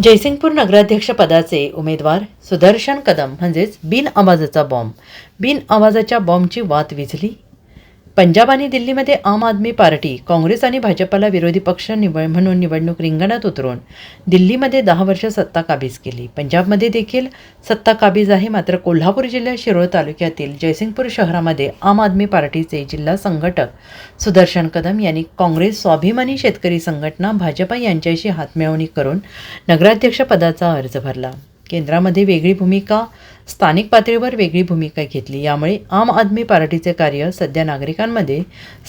जयसिंगपूर नगराध्यक्षपदाचे उमेदवार सुदर्शन कदम म्हणजेच बिन आवाजाचा बॉम्ब बिन आवाजाच्या बॉम्बची वात विझली. पंजाब आणि दिल्लीमध्ये आम आदमी पार्टी काँग्रेस आणि भाजपला विरोधी पक्ष निवड म्हणून निवडणूक रिंगणात उतरून दिल्लीमध्ये दहा वर्ष सत्ता काबीज केली. पंजाबमध्ये देखील सत्ता काबीज आहे. मात्र कोल्हापूर जिल्ह्यात शिरोळ तालुक्यातील जयसिंगपूर शहरामध्ये आम आदमी पार्टीचे जिल्हा संघटक सुदर्शन कदम यांनी काँग्रेस स्वाभिमानी शेतकरी संघटना भाजपा यांच्याशी हातमिळवणी करून नगराध्यक्षपदाचा अर्ज भरला. केंद्रामध्ये वेगळी भूमिका स्थानिक पातळीवर वेगळी भूमिका घेतली. यामुळे आम आदमी पार्टीचे कार्य सध्या नागरिकांमध्ये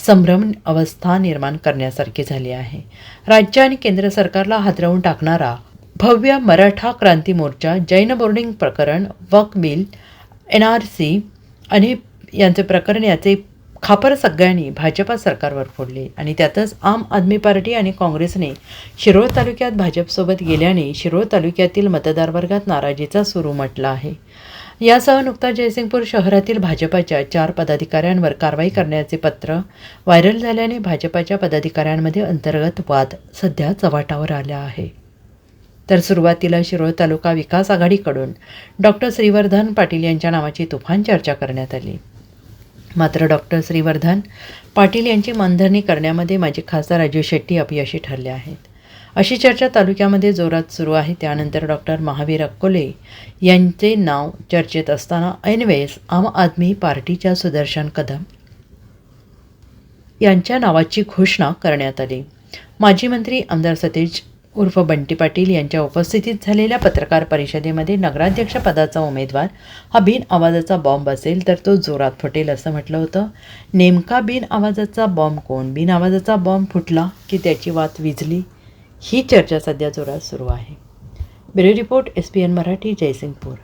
संभ्रम अवस्था निर्माण करण्यासारखे झाले आहे. राज्य आणि केंद्र सरकारला हादरवून टाकणारा भव्य मराठा क्रांती मोर्चा जैन बोर्डिंग प्रकरण Waqf bill N R C आणि यांचे प्रकरण याचे खापर सगळ्यांनी भाजपा सरकारवर फोडले आणि त्यातच आम आदमी पार्टी आणि काँग्रेसने शिरोळ तालुक्यात भाजपसोबत गेल्याने शिरोळ तालुक्यातील मतदार वर्गात नाराजीचा सूर उमटला आहे. यासह नुकताच जयसिंगपूर शहरातील भाजपाच्या चार पदाधिकाऱ्यांवर कारवाई करण्याचे पत्र व्हायरल झाल्याने भाजपाच्या पदाधिकाऱ्यांमध्ये अंतर्गत वाद सध्या चव्हाटावर आला आहे. तर सुरुवातीला शिरोळ तालुका विकास आघाडीकडून डॉक्टर श्रीवर्धन पाटील यांच्या नावाची तुफान चर्चा करण्यात आली. मात्र डॉक्टर श्रीवर्धन पाटील यांची मानधरणी करण्यामध्ये माझे खासदार राजू शेट्टी अपयशी ठरले आहेत. अशी चर्चा तालुक्यामध्ये जोरात सुरू आहे. त्यानंतर डॉक्टर महावीर अक्कोले यांचे नाव चर्चेत असताना ऐनवेळेस आम आदमी पार्टीच्या सुदर्शन कदम यांच्या नावाची घोषणा करण्यात आली. माजी मंत्री आमदार सतीश उर्फ बंटी पाटील यांच्या उपस्थितीत झालेल्या पत्रकार परिषदेमध्ये नगराध्यक्ष पदाचा उमेदवार हा बिन आवाजाचा बॉम्ब असेल तर तो जोरात फुटेल असं म्हटलं होतं. नेमका बिन आवाजाचा बॉम्ब कोण? बिन आवाजाचा बॉम्ब फुटला की त्याची वात विजली ही चर्चा सध्या जोरात सुरू आहे. Bureau report S P N Marathi Jaysingpur.